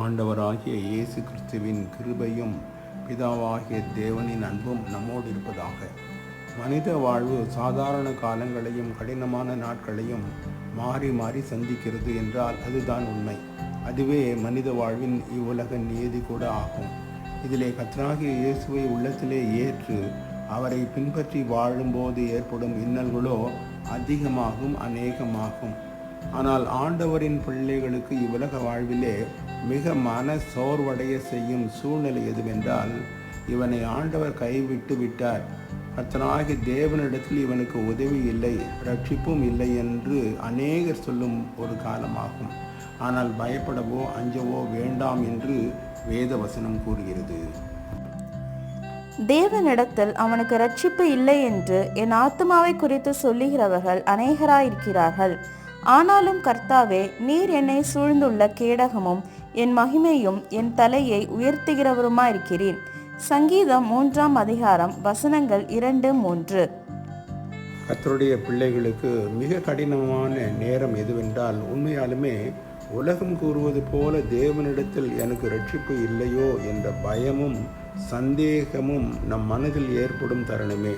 ஆண்டவராகிய இயேசு கிறிஸ்துவின் கிருபையும் பிதாவாகிய தேவனின் அன்பும் நம்மோடு இருப்பதாக. மனித வாழ்வு சாதாரண காலங்களையும் கடினமான நாட்களையும் மாறி மாறி சந்திக்கிறது என்றால் அதுதான் உண்மை. அதுவே மனித வாழ்வின் இவ்வுலக நியதி கூட ஆகும். இதிலே கத்ராகிய இயேசுவை உள்ளத்திலே ஏற்று அவரை பின்பற்றி வாழும்போது ஏற்படும் இன்னல்களோ அதிகமாகும் அநேகமாகும். ஆனால் ஆண்டவரின் பிள்ளைகளுக்கு இவ்வுலக வாழ்விலே மிக மன சோர்வடைய செய்யும் சூழ்நிலை எதுவென்றால் இவனை ஆண்டவர் கைவிட்டு விட்டார். கர்த்தனாகி தேவனிடத்தில் இவனுக்கு உதவி இல்லை ரட்சிப்பும் இல்லை என்று அநேகர் சொல்லும் ஒரு காலமாகும். ஆனால் பயப்படவோ அஞ்சவோ வேண்டாம் என்று வேத வசனம் கூறுகிறது. தேவனிடத்தில் அவனுக்கு ரட்சிப்பு இல்லை என்று என் ஆத்மாவை குறித்து சொல்லுகிறவர்கள் அநேகராயிருக்கிறார்கள். ஆனாலும் கர்த்தாவே நீர் என்னை சூழ்ந்துள்ள கேடகமும் என் மகிமையும் என் தலையை உயர்த்துகிறவருமாயிருக்கிறேன் சங்கீதம் மூன்றாம் அதிகாரம் வசனங்கள் இரண்டு மூன்று. கத்தருடைய பிள்ளைகளுக்கு மிக கடினமான நேரம் எதுவென்றால் உண்மையாலுமே உலகம் கூறுவது போல தேவனிடத்தில் எனக்கு ரட்சிப்பு இல்லையோ என்ற பயமும் சந்தேகமும் நம் மனதில் ஏற்படும் தருணமே.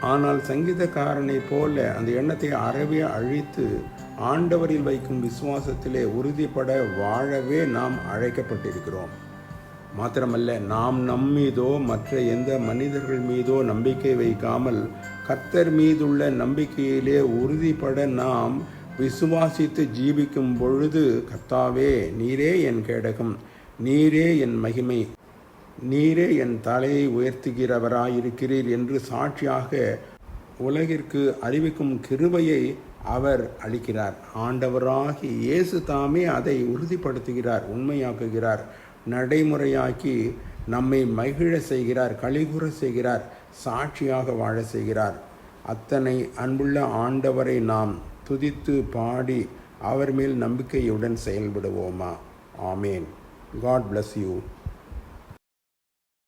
ஆனால் சங்கீதக்காரனைப் போல அந்த எண்ணத்தை அறவே அழித்து ஆண்டவரில் வைக்கும் விசுவாசத்திலே உறுதிப்பட வாழவே நாம் அழைக்கப்பட்டிருக்கிறோம். மாத்திரமல்ல நாம் நம் மீதோ மற்ற எந்த மனிதர்கள் மீதோ நம்பிக்கை வைக்காமல் கத்தர் மீதுள்ள நம்பிக்கையிலே உறுதிப்பட நாம் விசுவாசித்து ஜீவிக்கும் பொழுது கத்தாவே நீரே என் கேடகம் நீரே என் மகிமை நீரே என் தலையை உயர்த்துகிறவராயிருக்கிறீர் என்று சாட்சியாக உலகிற்கு அறிவிக்கும் கிருபையை அவர் அளிக்கிறார். ஆண்டவராகி இயேசு தாமே அதை உறுதிப்படுத்துகிறார் உண்மையாக்குகிறார் நடைமுறையாக்கி நம்மை மகிழ செய்கிறார் கழிகுற செய்கிறார் சாட்சியாக வாழ செய்கிறார். அத்தனை அன்புள்ள ஆண்டவரை நாம் துதித்து பாடி அவர் மேல் நம்பிக்கையுடன் செயல்படுவோமா? ஆமேன். God bless you